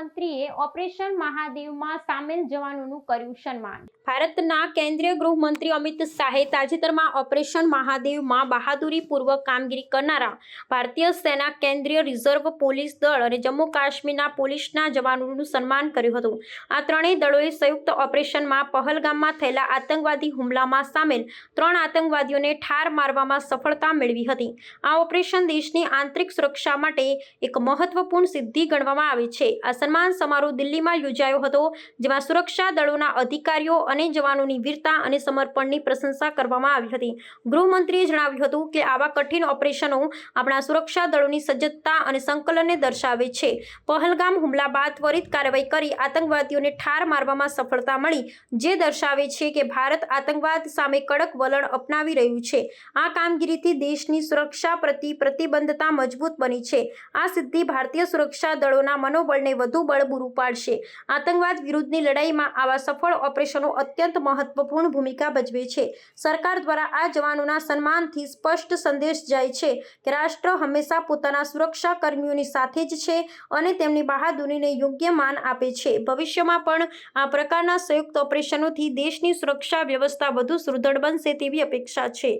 ગૃહમંત્રીએ ઓપરેશન મહાદેવમાં સામેલ જવાનોનું કર્યું સન્માન. ભારતના કેન્દ્રીય ગૃહમંત્રી અમિત શાહે તાજેતરમાં ઓપરેશન મહાદેવમાં બહાદુરીપૂર્વક કામગીરી કરનારા ભારતીય સેના કેન્દ્રીય રિઝર્વ પોલીસ દળ અને જમ્મુ કાશ્મીરના પોલીસના જવાનોનું સન્માન કર્યું હતું. આ ત્રણેય દળોએ સંયુક્ત ઓપરેશનમાં પહલગામમાં થયેલા આતંકવાદી હુમલામાં સામેલ ત્રણ આતંકવાદીઓને ઠાર મારવામાં સફળતા મેળવી હતી. આ ઓપરેશન દેશની આંતરિક સુરક્ષા માટે એક મહત્વપૂર્ણ સિદ્ધિ ગણવામાં આવે છે. આ સન્માન સમારોહ દિલ્હીમાં યોજાયો હતો, જેમાં સુરક્ષા દળોના અધિકારીઓ અને જવાનોની વીરતા અને સમર્પણની પ્રશંસા કરવામાં આવી હતી. ગૃહમંત્રીએ જણાવ્યું હતું કે આવા કઠિન ઓપરેશનો આપણા સુરક્ષા દળોની સજ્જતા અને સંકલનને દર્શાવે છે. પહલગામ હુમલા બાદ ત્વરિત કાર્યવાહી કરી આતંકવાદીઓને ઠાર મારવામાં સફળતા મળી, જે દર્શાવે છે કે ભારત આતંકવાદ સામે કડક વલણ અપનાવી રહ્યું છે. આ કામગીરીથી દેશની સુરક્ષા પ્રતિ પ્રતિબદ્ધતા મજબૂત બની છે. આ સિદ્ધિ ભારતીય સુરક્ષા દળોના મનોબળને વધુ બળ પૂરું પાડશે આતંકવાદ વિરુદ્ધની લડાઈમાં આવા સફળ ઓપરેશનો અત્યંત મહત્વપૂર્ણ ભૂમિકા ભજવે છે. સરકાર દ્વારા આ જવાનોના સન્માનથી સ્પષ્ટ સંદેશ જાય છે કે રાષ્ટ્ર હંમેશા પોતાના સુરક્ષા કર્મીઓની સાથે જ છે અને તેમની બહાદુરીને યોગ્ય માન આપે છે. ભવિષ્યમાં પણ આ પ્રકારના સંયુક્ત ઓપરેશનોથી દેશની સુરક્ષા વ્યવસ્થા વધુ સુદૃઢ બનશે તેવી અપેક્ષા છે.